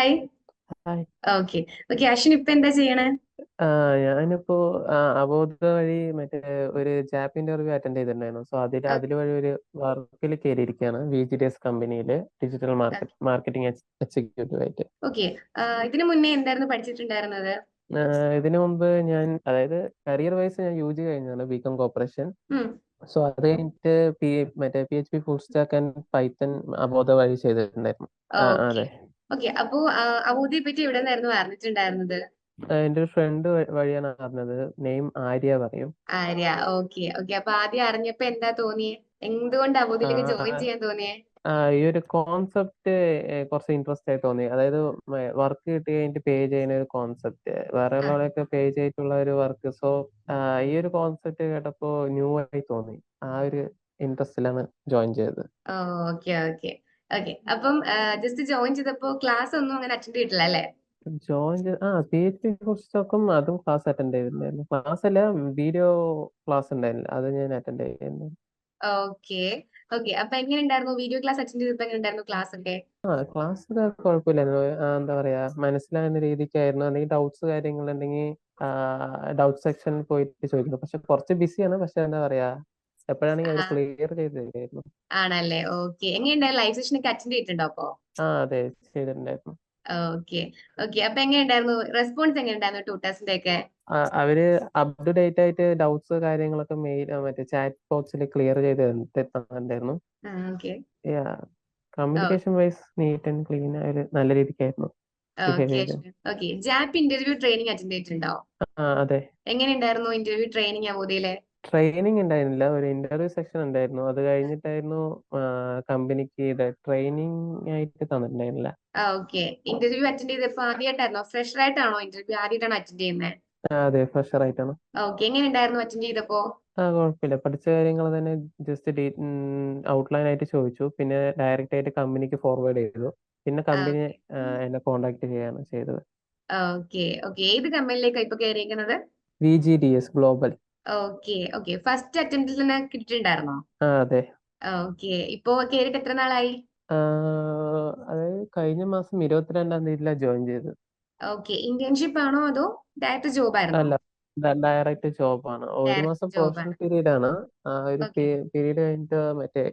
Hi. Okay. Okay Ashwin ഇപ്പൊ എന്താ ചെയ്യണേ? ഞാനിപ്പോ അബോധ വഴി മറ്റേ ഒരു ജാപ്പ് ഇന്റർവ്യൂ അറ്റൻഡ് ചെയ്തിട്ടുണ്ടായിരുന്നു. സോ അതിൽ അതിൽ വഴി ഒരു വർക്കിൽ കയറിയിരിക്കുകയാണ് വി ജി ഡി എസ് കമ്പനിയിൽ ഡിജിറ്റൽ മാർക്കറ്റ് മാർക്കറ്റിംഗ് എക്സിക്യൂട്ടീവ് ആയിട്ട്. ഓക്കെ. ഇതിനു മുന്നേ എന്തായിരുന്നു പഠിച്ചിട്ടുണ്ടായിരുന്നത്? ഇതിനു മുമ്പ് ഞാൻ അതായത് കരിയർ വൈസ് ഞാൻ യു ജി കഴിഞ്ഞാണ് ബികോം കോർപ്പറേഷൻ ഉം. സോ അത് കഴിഞ്ഞിട്ട് പി മറ്റേ P H P full stack and Python അബോധ വഴി ചെയ്തിട്ടുണ്ടായിരുന്നു. അതെ. ഓക്കെ അപ്പോ ആ, അവൂദിയെ പറ്റി എവിടെ നിന്നായിരുന്നു അറിഞ്ഞിട്ടുണ്ടായിരുന്നത് എന്റെ ഒരു ഫ്രണ്ട് വഴിയാണ് അറിഞ്ഞത്. നെയിം ആര്യ പറയും. ആര്യ ഓക്കെ ഓക്കെ അപ്പൊ ആദ്യം അറിഞ്ഞപ്പോ എന്താ തോന്നിയേ? എന്തുകൊണ്ട് അവൂദിലേക്ക് ജോയിൻ ചെയ്യാൻ തോന്നിയേ? ഈ ഒരു കോൺസെപ്റ്റ് കുറച്ച് ഇൻട്രസ്റ്റ് ആയി തോന്നി. അതായത് വർക്ക് കിട്ടി കഴിഞ്ഞിട്ട് പേ ചെയ്യുന്ന ഒരു കോൺസെപ്റ്റ് വേറെ ഉള്ളവരൊക്കെ പേ ചെയ്തിട്ടുള്ള ഒരു വർക്ക് സോ ഈ ഒരു കോൺസെപ്റ്റ് കേട്ടപ്പോ ന്യൂ ആയി തോന്നി. ആ ഒരു ഇൻട്രസ്റ്റിലാണ് ജോയിൻ ചെയ്തത്. ഓക്കെ ഓക്കെ ഓക്കെ അപ്പം ജസ്റ്റ് ജോയിൻ ചെയ്തപ്പോ ക്ലാസ് ഒന്നും അങ്ങനെ അറ്റൻഡ് ചെയ്തിട്ടില്ല അല്ലേ? ജോയിൻ ആ പി എച്ച് അതും ക്ലാസ് അറ്റൻഡ് ചെയ്തിട്ടുണ്ടായിരുന്നു ക്ലാസ് അല്ല വീഡിയോ ക്ലാസ് അത് ഞാൻ അറ്റൻഡ് ചെയ്തിരുന്നു ഓക്കെ ഓക്കെ അപ്പൊ എങ്ങനെ ഉണ്ടായിരുന്നു? വീഡിയോ ക്ലാസ് അറ്റൻഡ് ചെയ്തപ്പോ എങ്ങനെ ഉണ്ടായിരുന്നു ക്ലാസ് ഒക്കെ? ആ ക്ലാസ് കുഴപ്പമില്ലായിരുന്നു. എന്താ പറയാ മനസ്സിലാകുന്ന രീതിക്കായിരുന്നു. അല്ലെങ്കിൽ ഡൗട്ട്സ് കാര്യങ്ങളുണ്ടെങ്കിൽ ഡൗട്ട് സെക്ഷൻ പോയിട്ട് ചോദിക്കുന്നു. പക്ഷെ കുറച്ച് ബിസിയാണ് പക്ഷെ എന്താ പറയാ എപ്പോഴാണെങ്കിൽ അവർ ക്ലിയർ ചെയ്ത് തരുമായിരുന്നു ആണല്ലേ? ഓക്കെ. എങ്ങനെയുണ്ടായിരുന്നു ലൈവ് സെഷൻ ഒക്കെ അറ്റൻഡ് ചെയ്തിട്ടുണ്ടോ അപ്പോ? ആ അതെ. ചെയ്തിട്ടുണ്ടായിരുന്നു. ഓക്കെ. ഓക്കെ. അപ്പൊ എങ്ങനെയുണ്ടായിരുന്നു? റെസ്പോൺസ് എങ്ങനെയുണ്ടായിരുന്നു ട്യൂട്ടേഴ്സിന്റെ ഒക്കെ? അവർ അപ് ടു ഡേറ്റ് ആയിട്ട് ഡൗട്ട്സ് കാര്യങ്ങളൊക്കെ മെയിൽ മറ്റേ ചാറ്റ് ബോക്സിൽ ക്ലിയർ ചെയ്ത് തന്നിട്ടുണ്ടായിരുന്നു. Communication wise neat and clean ഒരു നല്ല രീതിക്കായിരുന്നു. ജാപ്പ് ഇന്റർവ്യൂ ട്രെയിനിങ് അറ്റൻഡ് ചെയ്തിട്ടുണ്ടോ? അതെ. എങ്ങനെയുണ്ടായിരുന്നു ഇന്റർവ്യൂ ട്രെയിനിങ് അവധിയിലെ? ട്രെയിനിങ് ഉണ്ടായിരുന്നില്ല ഒരു ഇന്റർവ്യൂ സെക്ഷൻ ഉണ്ടായിരുന്നു അത് കഴിഞ്ഞിട്ടായിരുന്നു കമ്പനിക്ക് ഇത് ട്രെയിനിങ് ആയിട്ട് തന്നിട്ടുണ്ടായിരുന്നില്ല. ഓക്കെ ഇന്റർവ്യൂ അറ്റൻഡ് ചെയ്തപ്പോ ആദ്യമായിട്ടായിരുന്നോ ഫ്രഷർ ആയിട്ടാണോ ഇന്റർവ്യൂ ആദ്യമായിട്ടാണോ അറ്റൻഡ് ചെയ്യുന്നത് ആ, അതെ ഫ്രഷർ ആയിട്ടാണ്. ഓക്കെ എങ്ങനെയുണ്ടായിരുന്നു അറ്റൻഡ് ചെയ്തപ്പോ? ആ കുഴപ്പമില്ല പഠിച്ച കാര്യങ്ങൾ തന്നെ ജസ്റ്റ് ഔട്ട്ലൈൻ ആയിട്ട് ചോദിച്ചു. പിന്നെ ഡയറക്റ്റ് ആയിട്ട് കമ്പനിക്ക് ഫോർവേഡ് ചെയ്തു. പിന്നെ കമ്പനി എന്നെ കോണ്ടാക്ട് ചെയ്യാണ് ചെയ്തത്. ഓക്കെ ഓക്കെ ഏത് കമ്പനിയിലേക്കാണ് ഇപ്പൊ കയറിയിരിക്കുന്നത് V G D S global okay okay first അറ്റംപ്റ്റിൽ തന്നെ കിട്ടിയിട്ടുണ്ടായിരുന്നോ? അതെ. ഓക്കെ ഇപ്പോ കേറിട്ട് എത്ര നാളായി? അതായത് കഴിഞ്ഞ മാസം ഇരുപത്തിരണ്ടാം തീയതിയിലാണ് ജോയിൻ ചെയ്തത്. ഓക്കെ ഇന്റേൺഷിപ്പ് ആണോ അതോ ഡയറക്റ്റ് ജോബ് ആയിരുന്നോ? അല്ല ഡയറക്റ്റ് ജോബ് ആണ്. ഒരു മാസം പ്രൊഫഷണൽ ആണ്. പീരീഡ് ആണ്. ആ ഒരു പീരീഡ് കഴിഞ്ഞിട്ട് മറ്റേ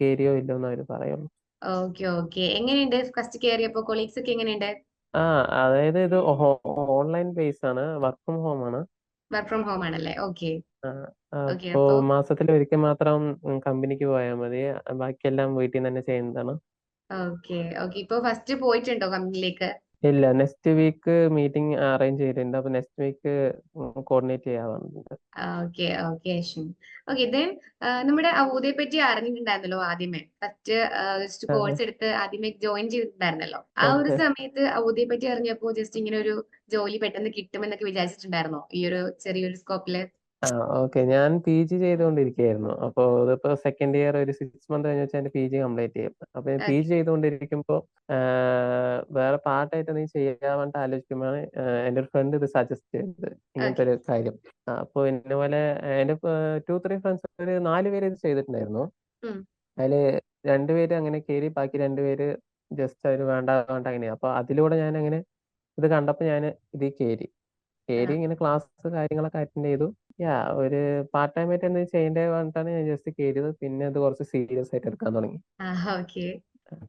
കേരിയോ ഇല്ലോന്ന് അവർ പറയുള്ളൂ. ഓക്കെ ഓക്കെ എങ്ങനെയുണ്ട്? ഫസ്റ്റ് കയറിയപ്പോ കൊളീഗ്സ് ഒക്കെ എങ്ങനെയുണ്ട്? ആ അതായത് ഇത് ഓൺലൈൻ ബേസ് ആണ്. വർക്ക് ഫ്രം ഹോം ആണ്. വർക്ക് ഫ്രം ഹോം ആണല്ലേ? ഓക്കെ. ആ, ഓക്കെ അപ്പോ അപ്പോ മാസത്തിൽ ഒരിക്കൽ മാത്രം കമ്പനിക്ക് പോയാൽ മതി. ബാക്കിയെല്ലാം വീട്ടിൽ നിന്ന് തന്നെ ചെയ്യുന്നതാണ്. Okay okay. ഇപ്പോ ഫസ്റ്റ് പോയിട്ടുണ്ടോ കമ്പനിയിലേക്ക്? ഇല്ല നെക്സ്റ്റ് വീക്ക് മീറ്റിംഗ് അറേഞ്ച് ചെയ്തിട്ടുണ്ട്. അപ്പൊ നെക്സ്റ്റ് വീക്ക് കോർഡിനേറ്റ് ചെയ്യാറുണ്ട് okay okay Ashwin. Okay then നമ്മുടെ അവൂതയെ പറ്റി അറിഞ്ഞിട്ടുണ്ടായിരുന്നല്ലോ ആദ്യമേ. ഫസ്റ്റ് ജസ്റ്റ് അതെ. കോഴ്സ് എടുത്ത് ആദ്യമേ ജോയിൻ ചെയ്തിട്ടുണ്ടായിരുന്നല്ലോ. ആ ഒരു ഓക്കെ സമയത്ത് അവൂതയെ പറ്റി അറിഞ്ഞപ്പോ ജസ്റ്റ് ഇങ്ങനെ ഒരു ജോലി പെട്ടെന്ന് കിട്ടുമെന്നൊക്കെ വിചാരിച്ചിട്ടുണ്ടായിരുന്നോ? ഈ ഒരു ചെറിയൊരു സ്കോപ്പിൽ ആ ഓക്കെ. ഞാൻ പി ജി ചെയ്തുകൊണ്ടിരിക്കുകയായിരുന്നു. അപ്പൊ ഇതിപ്പോ സെക്കൻഡ് ഇയർ ഒരു സിക്സ് മന്ത് കഴിഞ്ഞ വെച്ചാൽ എന്റെ പി ജി കംപ്ലീറ്റ് ചെയ്യും. അപ്പൊ ഞാൻ പി ഓക്കെ ജി ചെയ്തുകൊണ്ടിരിക്കുമ്പോൾ വേറെ പാർട്ടായിട്ട് നീ ചെയ്യാൻ വേണ്ടി ആലോചിക്കുമ്പോഴാണ് എന്റെ ഒരു ഫ്രണ്ട് ഇത് സജസ്റ്റ് ചെയ്തത്. ഇങ്ങനത്തെ ഓക്കെ ഒരു കാര്യം. അപ്പൊ എന്നെ പോലെ എന്റെ ടു ത്രീ ഫ്രണ്ട്സ് ഒരു നാല് പേര് ഇത് ചെയ്തിട്ടുണ്ടായിരുന്നു. ഉം. അതിൽ രണ്ടുപേര് അങ്ങനെ കയറി ബാക്കി രണ്ടുപേര് ജസ്റ്റ് അവർ വേണ്ട വേണ്ട അങ്ങനെയാ. അപ്പൊ അതിലൂടെ ഞാൻ അങ്ങനെ ഇത് കണ്ടപ്പോ ഞാൻ ഇതിൽ കയറി കയറി ഇങ്ങനെ ക്ലാസ് കാര്യങ്ങളൊക്കെ അറ്റൻഡ് ചെയ്തു. യാ ഒരു പാർട്ട് ടൈം ആയിട്ട് എന്തെങ്കിലും ചെയ്യേണ്ടത് പറഞ്ഞിട്ടാണ് ഞാൻ ജസ്റ്റ് കയറിയത് പിന്നെ അത് കുറച്ച് സീരിയസ് ആയിട്ട് എടുക്കാൻ തുടങ്ങി. ആ ഓക്കെ.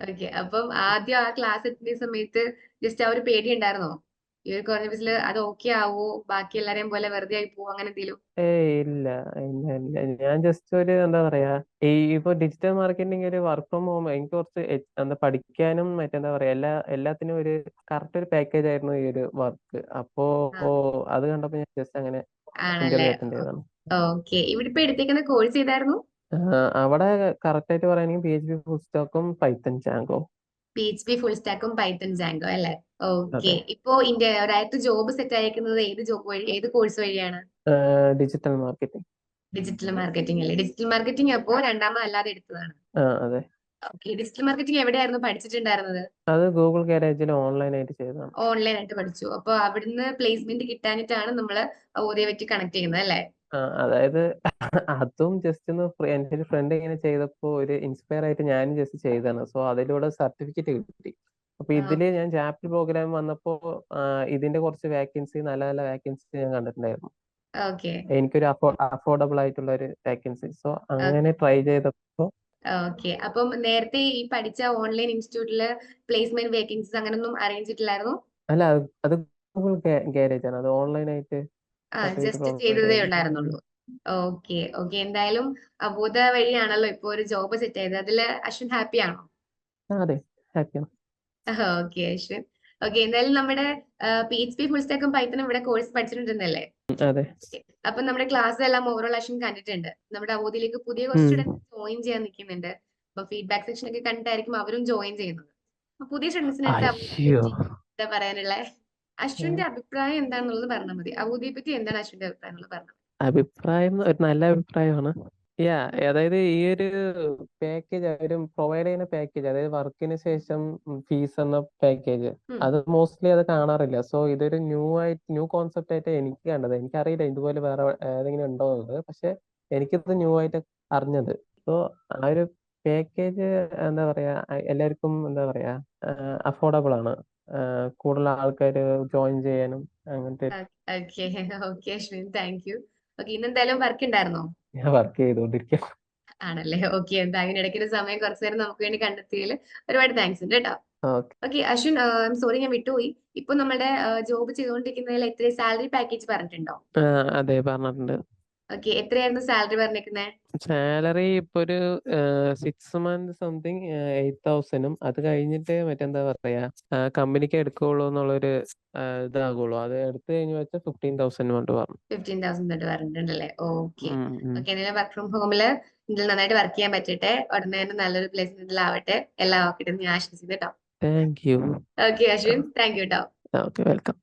ഓക്കെ. അപ്പം ആദ്യം ആ ക്ലാസ് എത്തുന്ന സമയത്ത് ജസ്റ്റ് ആ ഒരു പേടി ഉണ്ടായിരുന്നോ? ഈ ഒരു കുറഞ്ഞ ബിസിൽ അത് ഓക്കെ ആവോ? ബാക്കി എല്ലാരെയും പോലെ വെറുതെ ആയി പോവോ? അങ്ങനെ എന്തെങ്കിലും ഏയ് ഇല്ല ഇല്ല ഇല്ല. ഞാൻ ജസ്റ്റ് ഒരു എന്താ പറയാ ഈ ഇപ്പൊ ഡിജിറ്റൽ മാർക്കറ്റിംഗ് ഒരു വർക്ക് ഫ്രം ഹോം എനിക്ക് കുറച്ച് എ- എന്താ പഠിക്കാനും മറ്റെന്താ പറയാ എല്ലാ എല്ലാത്തിനും ഒരു കറക്റ്റ് ഒരു പാക്കേജ് ആയിരുന്നു ഈ ഒരു വർക്ക് അപ്പോ ആ, അത് കണ്ടപ്പോ ഞാൻ ജസ്റ്റ് അങ്ങനെ ആണല്ലേ? ചെയ്തതാണ് ഓക്കെ. ഇവിടെ ഇപ്പൊ എടുത്തേക്കുന്ന കോഴ്സ് ഏതായിരുന്നു? അവിടെ കറക്റ്റ് ആയിട്ട് പറയുകയാണെങ്കിൽ P H P full സ്റ്റാക്കും Python Django P H P full സ്റ്റാക്കും Python Django അല്ലേ? ഓക്കെ. ഇപ്പോ ഇന്ത്യ ഒരാൾക്ക് ജോബ് സെറ്റ് അയക്കുന്നത് ഏത് ജോബ് വഴി ഏത് കോഴ്സ് വഴിയാണ്? ഡിജിറ്റൽ മാർക്കറ്റിംഗ് ഡിജിറ്റൽ മാർക്കറ്റിംഗ് അല്ലേ? ഡിജിറ്റൽ മാർക്കറ്റിംഗ് അപ്പോ രണ്ടാമത് അല്ലാതെ എടുത്തതാണ് അതെ. ഓക്കെ ഡിജിറ്റൽ മാർക്കറ്റിംഗ് എവിടെയായിരുന്നു പഠിച്ചിട്ടുണ്ടായിരുന്നത്? അത് ഗൂഗിൾ ഗാരേജിൽ ഓൺലൈൻ ആയിട്ട് ചെയ്തതാണ്. ഓൺലൈൻ ആയിട്ട് പഠിച്ചു. അപ്പൊ അവിടുന്ന് പ്ലേസ്മെന്റ് കിട്ടാനിട്ടാണ് നമ്മൾ ഓതയെ പറ്റി കണക്ട് ചെയ്യുന്നത് അല്ലേ? ആ, അതായത് അതും ജസ്റ്റ് ഒന്ന് ഫ്ര- എന്റെ ഒരു ഫ്രണ്ട് ഇങ്ങനെ ചെയ്തപ്പോൾ ഒരു ഇൻസ്പയർ ആയിട്ട് ഞാനും ജസ്റ്റ് ചെയ്തതാണ്. സോ അതിലൂടെ സർട്ടിഫിക്കറ്റ് കിട്ടി. അപ്പൊ ആ. ഇതിൽ ഞാൻ ജാപ്പിൽ പ്രോഗ്രാം വന്നപ്പോ ആ, ഇതിന്റെ കുറച്ച് വേക്കൻസി നല്ല നല്ല വേക്കൻസി ഞാൻ കണ്ടിട്ടുണ്ടായിരുന്നു. ഓക്കേ എനിക്കൊരു അഫോ അഫോർഡബിൾ ആയിട്ടുള്ള ഒരു വേക്കൻസി സോ അങ്ങനെ ട്രൈ ചെയ്തപ്പോ ഓക്കെ അപ്പം നേരത്തെ ഈ പഠിച്ച ഓൺലൈൻ ഇൻസ്റ്റിറ്റ്യൂട്ടിൽ പ്ലേസ്മെന്റ് വേക്കൻസീസ് അങ്ങനൊന്നും അറേഞ്ച് ചെയ്തിട്ടില്ലായിരുന്നു? അല്ല അത് അത് ഗൂഗിൾ ഗാരേജ് ആണ്. അത് ഓൺലൈൻ ആയിട്ട് ആ ജസ്റ്റ് ചെയ്തതേ ഉണ്ടായിരുന്നുള്ളൂ. ഓക്കെ ഓക്കെ എന്തായാലും അബോധ വഴിയാണല്ലോ ഇപ്പൊ ഒരു ജോബ് സെറ്റ് ചെയ്തത് അതിൽ അശ്വിൻ ഹാപ്പി ആണോ? ആ, അതെ. ഹാപ്പിയാണ് ഓക്കെ അശ്വിൻ. ഓക്കെ എന്തായാലും നമ്മുടെ പി എച്ച് പി ഫുൾ സ്റ്റാക്കും പൈത്തനും ഇവിടെ കോഴ്സ് പഠിച്ചിട്ടുണ്ടെന്നല്ലേ? അതെ. അപ്പൊ നമ്മുടെ ക്ലാസ് എല്ലാം ഓവറോൾ ആക്ഷൻ കണ്ടിട്ടുണ്ട്. നമ്മുടെ അവധിയിലേക്ക് പുതിയ കുറച്ച് സ്റ്റുഡൻസ് ജോയിൻ ചെയ്യാൻ നിൽക്കുന്നുണ്ട്. അപ്പൊ ഫീഡ്ബാക്ക് സെക്ഷൻ ഒക്കെ കണ്ടിട്ടായിരിക്കും അവരും ജോയിൻ ചെയ്യുന്നത്. പുതിയ സ്റ്റുഡൻസിനെ പറയാനുള്ള? അശ്വിന്റെ അഭിപ്രായം എന്താണെന്നുള്ളത് പറഞ്ഞാൽ മതി. അവധിയെ പറ്റി എന്താണ് അശ്വിന്റെ അഭിപ്രായം എന്നുള്ളത് പറഞ്ഞാൽ അഭിപ്രായം ഒരു നല്ല അഭിപ്രായമാണ്. യാ അതായത് ഈ ഒരു പാക്കേജ് അവർ പ്രൊവൈഡ് ചെയ്യുന്ന പാക്കേജ് അതായത് വർക്കിന് ശേഷം ഫീസ് എന്ന പാക്കേജ് ഉം. അത് മോസ്റ്റ്ലി അത് കാണാറില്ല. സോ ഇതൊരു ന്യൂ ആയിട്ട് ന്യൂ കോൺസെപ്റ്റ് ആയിട്ട് എനിക്ക് കണ്ടത്. എനിക്കറിയില്ല ഇതുപോലെ വേറെ ഏതെങ്കിലും ഉണ്ടോ എന്നുള്ളത്. പക്ഷെ എനിക്കിത് ന്യൂ ആയിട്ട് അറിഞ്ഞത്. സോ ആ ഒരു പാക്കേജ് എന്താ പറയാ എല്ലാവർക്കും എന്താ പറയാ അഫോർഡബിൾ ആണ്. കൂടുതൽ ആൾക്കാർ ജോയിൻ ചെയ്യാനും അങ്ങനത്തെ okay okay Ashwin thank you okay ഇന്ന് എന്തായാലും വർക്ക് ഉണ്ടായിരുന്നോ ഞാൻ വർക്ക് ചെയ്തോണ്ടിരിക്കുന്നു ആണല്ലേ? ഓക്കെ എന്താ അതിനിടയ്ക്ക് ഒരു സമയം കുറച്ചു നേരം നമുക്ക് വേണ്ടി കണ്ടെത്തിയതിൽ ഒരുപാട് താങ്ക്സ് ഉണ്ട് കേട്ടോ. ഓക്കെ ഓക്കെ അശ്വിൻ സോറി ഞാൻ വിട്ടുപോയി. ഇപ്പൊ നമ്മുടെ ജോബ് ചെയ്തുകൊണ്ടിരിക്കുന്നതിൽ എത്ര സാലറി പാക്കേജ് പറഞ്ഞിട്ടുണ്ടോ? അതെ പറഞ്ഞിട്ടുണ്ട്. ഓക്കെ എത്രയായിരുന്നു സാലറി പറഞ്ഞിരിക്കുന്നത് സാലറി ഇപ്പൊ ഒരു സിക്സ് മന്ത് സംതിങ് എയ്റ്റ് തൗസൻഡും അത് കഴിഞ്ഞിട്ട് മറ്റെന്താ പറയാ കമ്പനിക്ക് എടുക്കുള്ളൂ എന്നുള്ളൊരു ഇതാകുള്ളൂ. അത് എടുത്തു കഴിഞ്ഞ് വെച്ചാൽ ഫിഫ്റ്റീൻ തൗസൻഡ് കൊണ്ട് പറഞ്ഞു ഫിഫ്റ്റീൻ തൗസൻഡ് തൊട്ട് പറഞ്ഞിട്ടുണ്ടല്ലേ ഓക്കെ. ഓക്കെ എന്തെങ്കിലും വർക്ക് ഫ്രം ഹോമിൽ ഇതിൽ നന്നായിട്ട് വർക്ക് ചെയ്യാൻ പറ്റട്ടെ. ഉടനെ തന്നെ നല്ലൊരു എല്ലാം ആവട്ടെ എന്ന് ഞാൻ ആശംസിക്കുന്നു കേട്ടോ. Thank you okay Ashwin. Thank you കേട്ടോ ഓക്കെ വെൽക്കം